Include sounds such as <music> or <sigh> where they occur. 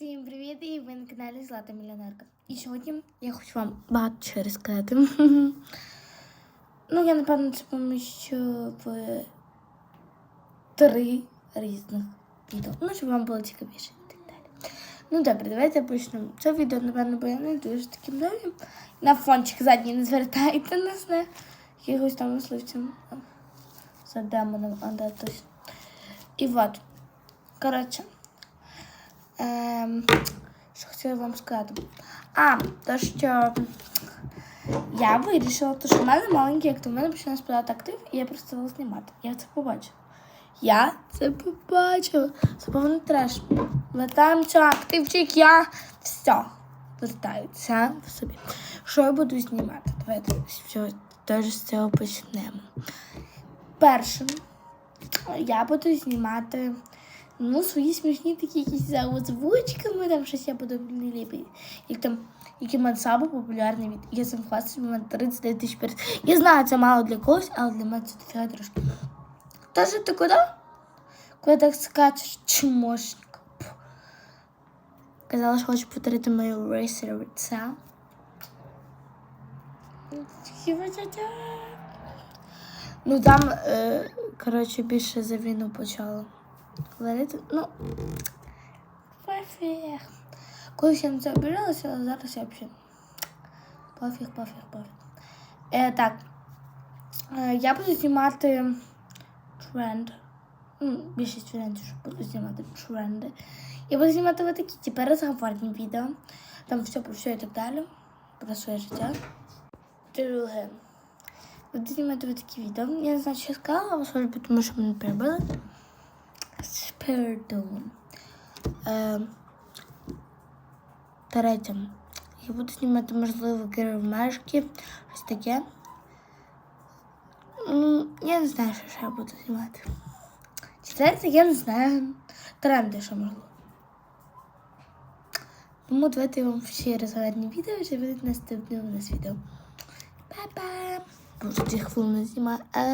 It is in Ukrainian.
Всім привіт! І ви на каналі Злата Мільйонерка. І сьогодні я хочу вам багато чого розказати. <laughs> ну, я напевно це поміщу в три різних відео. Ну, щоб вам було цікавіше і так далі. Ну добре, давайте почнемо. Це відео, напевно, буде не дуже таким довгим. На фончик задній не звертайте нас на якихось там мисливцям. За демоном, а да, точно. І от. Коротше. Ем, що хотіла вам сказати? А, то що я вирішила, то що в мене маленький актив, в мене починає спадати актив, і я просто стала знімати. Я це побачила. Я це побачила. Це повний треш. Летаємося, активчик, я все. Вертаються в собі. Що я буду знімати? Давайте теж з цього почнемо. Першим я буду знімати ну, свої смішні такі якісь за озвучками, там щось я буду не. Як там, в мене популярний від я сам хвастаюсь, у мене 39 тисяч перед. Я знаю, це мало для когось, але для мене це дофіга трошки. Тож ти куди? Куди так скачеш, чмошник? Казала, що хочу повторити мою рейсериця. Ну там, е, коротше, більше за війну почало говорити. Ну, пофіг. Колись я на це обіралася, але зараз я взагалі. Пофіг, пофіг, пофіг. Е, так. Е, я буду знімати тренд. Ну, більшість варіантів, що буду знімати тренди. Я буду знімати ви такі, типу, розговорні відео. Там все про все і так далі. Про своє життя. Друге. Буду знімати ви такі відео. Я не знаю, що я сказала, можливо, тому що мене перебили. Pardon. Е, третє. Я буду знімати, можливо, кермешки, щось таке. Ну, я не знаю, що ще я буду знімати. Четверте, я не знаю. Тренди, що можливо. Тому давайте я вам ще розгарні відео, чи будуть наступні у нас відео. Па-па! Боже, ці хвилини знімаю. Е,